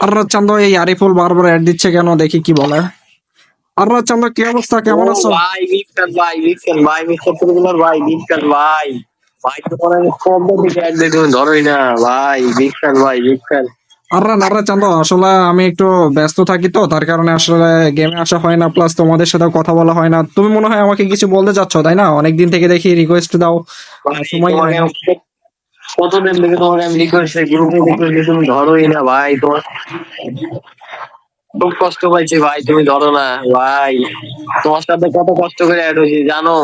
আর চান্দ এই আরিফুল বারবার অ্যাড দিচ্ছে কেন? দেখি কি বলে। আর চান্দ কি অবস্থা? কেমন আছো? ভাই ভাই ভাই ভাই ভাই। ভাই তোমার আমি কবে থেকে এক দিন তুমি ধরোই না। ভাই বিক্কান ভাই বিক্কান আর আর চান্দ আসলে আমি একটু ব্যস্ত থাকি তো তার কারণে আসলে গেমে আসা হয় না প্লাস তোমাদের সাথে কথা বলা হয় না। তুমি মনে হয় আমাকে কিছু বলতে চাচ্ছ তাই না? অনেকদিন থেকে দেখি রিকোয়েস্ট দাও। সময় কতদিন থেকে তোমাকে আমি রিকোয়েস্ট গ্রুপে রিকোয়েস্ট তুমি ধরোই না ভাই তোমার খুব কষ্ট পাইছি ভাই তুমি ধরো না ভাই। তোমার সাথে কত কষ্ট করে অ্যাড হয়েছি জানো?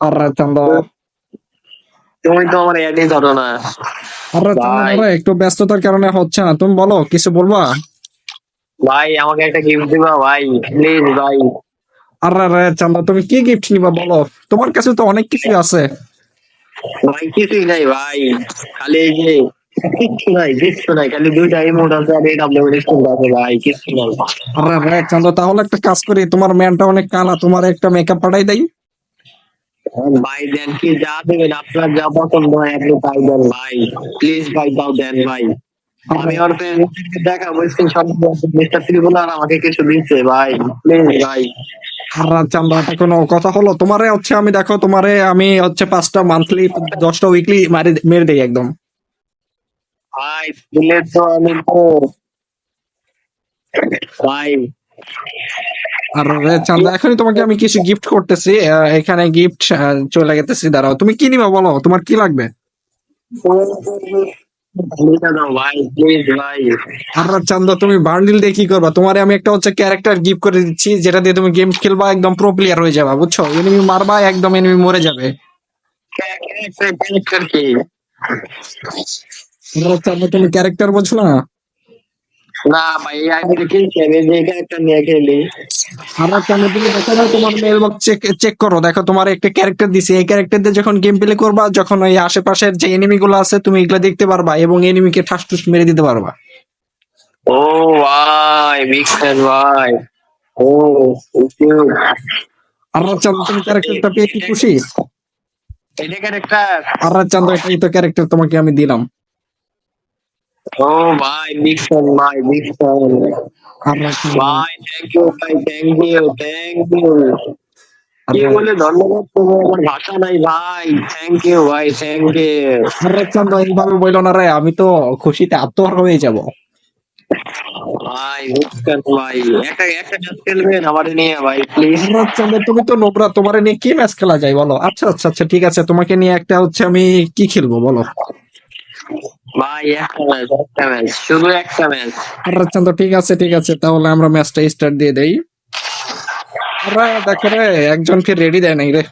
আর চান্দ। তুমি তো আমার অ্যাডই ধরো না। আর চান্দ ভাই। আরে, একটু ব্যস্ততার কারণে হচ্ছে না তুমি বলো কিছু বলবা? ভাই আমাকে একটা গিফট দিবা ভাই প্লিজ ভাই। আর আরে চান্দ তুমি কি গিফট নিবা বলো? তোমার কাছে তো অনেক কিছু আছে। ভাই কিছুই নাই ভাই খালি এই যে কিচ্ছু নাই কিচ্ছু নাই খালি দুইটা ইমোট আছে আর এটা স্কুল আছে ভাই কিচ্ছু নাই। আরে রে চান্দ তাহলে একটা কাজ করি তোমার ম্যানটা অনেক কালা তোমার একটা মেকআপ পাঠাই দেই। ভাই দেন কি যা দেবেন আপনার যা পছন্দ হয় আপনি তাই দেন ভাই প্লিজ ভাই দেন ভাই। আমি ওর ফ্রেন্ডকে দেখাবো স্ক্রিনশট মিস্টার আমাকে কিছু দিচ্ছে ভাই প্লিজ ভাই। আর চান্দ কোনো কথা হলো? তোমারে হচ্ছে আমি দেখো তোমারে আমি হচ্ছে পাঁচটা মান্থলি দশটা উইকলি মারি মেরে দেই একদম। ভাই দিলে তো আমি তো ভাই আর চান্দা এখনই তোমাকে আমি কিছু গিফট করতেছি এখানে গিফট চলে গেতেছি দাঁড়াও। তুমি কি নিবা বলো? তোমার কি লাগবে? দাও ভাই প্লিজ ভাই। আর চান্দা তুমি বান্ডিল দিয়ে কি করবা? তোমারে আমি একটা হচ্ছে ক্যারেক্টার গিফট করে দিচ্ছি যেটা দিয়ে তুমি গেম খেলবা একদম প্রো প্লেয়ার হয়ে যাবা বুঝছ? এনিমি মারবা একদম এনিমি মরে যাবে। ক্যারেক্টার কি চান্দা তুমি ক্যারেক্টার বোঝো না? না ভাই আমি যে ক্যারেক্টার নিয়ে খেলি। চান্দা তুমি দেখো না তোমার মেল বক্স চেক চেক করো। দেখো তোমার একটা ক্যারেক্টার দিছি। এই ক্যারেক্টার দিয়ে যখন গেম প্লে করবা যখন ওই আশেপাশের যে এনিমি গুলো আছে তুমি এগুলো দেখতে পারবা এবং এনিমিকে ঠাস টুস মেরে দিতে পারবা। ও ভাই বিগ ফ্যান ভাই। ও আর চান্দা তুমি ক্যারেক্টারটা পেয়ে কি খুশি? এটা ক্যারেক্টার আর চান্দা এটাই তো ক্যারেক্টার তোমাকে আমি দিলাম। ও ভাই বিগ ফ্যান ভাই বিগ ফ্যান ভাই থ্যাংক ইউ ভাই থ্যাংক ইউ থ্যাংক ইউ কি বলে ধন্যবাদ তোমার আমার ভাষা নাই ভাই থ্যাংক ইউ ভাই থ্যাংক ইউ আরে চান্দা এইভাবে বইলো না রে আমি তো খুশিতে আত্মহার হয়ে যাব। ভাই ভাই একটা একটা ম্যাচ খেলবেন আমার নিয়ে ভাই প্লিজ আর চান্দা তুমি তো নোবরা তোমার নিয়ে কি ম্যাচ খেলা যায় বলো? আচ্ছা আচ্ছা আচ্ছা ঠিক আছে তোমাকে নিয়ে একটা হচ্ছে আমি কি খেলব বলো? ভাই, একটা শুধু একটা ম্যাচ ঠিক আছে ঠিক আছে, তাহলে আমরা ম্যাচটা স্টার্ট দিয়ে দেই। দেখো রে, একজনকে রেডি দেয় নাই রে।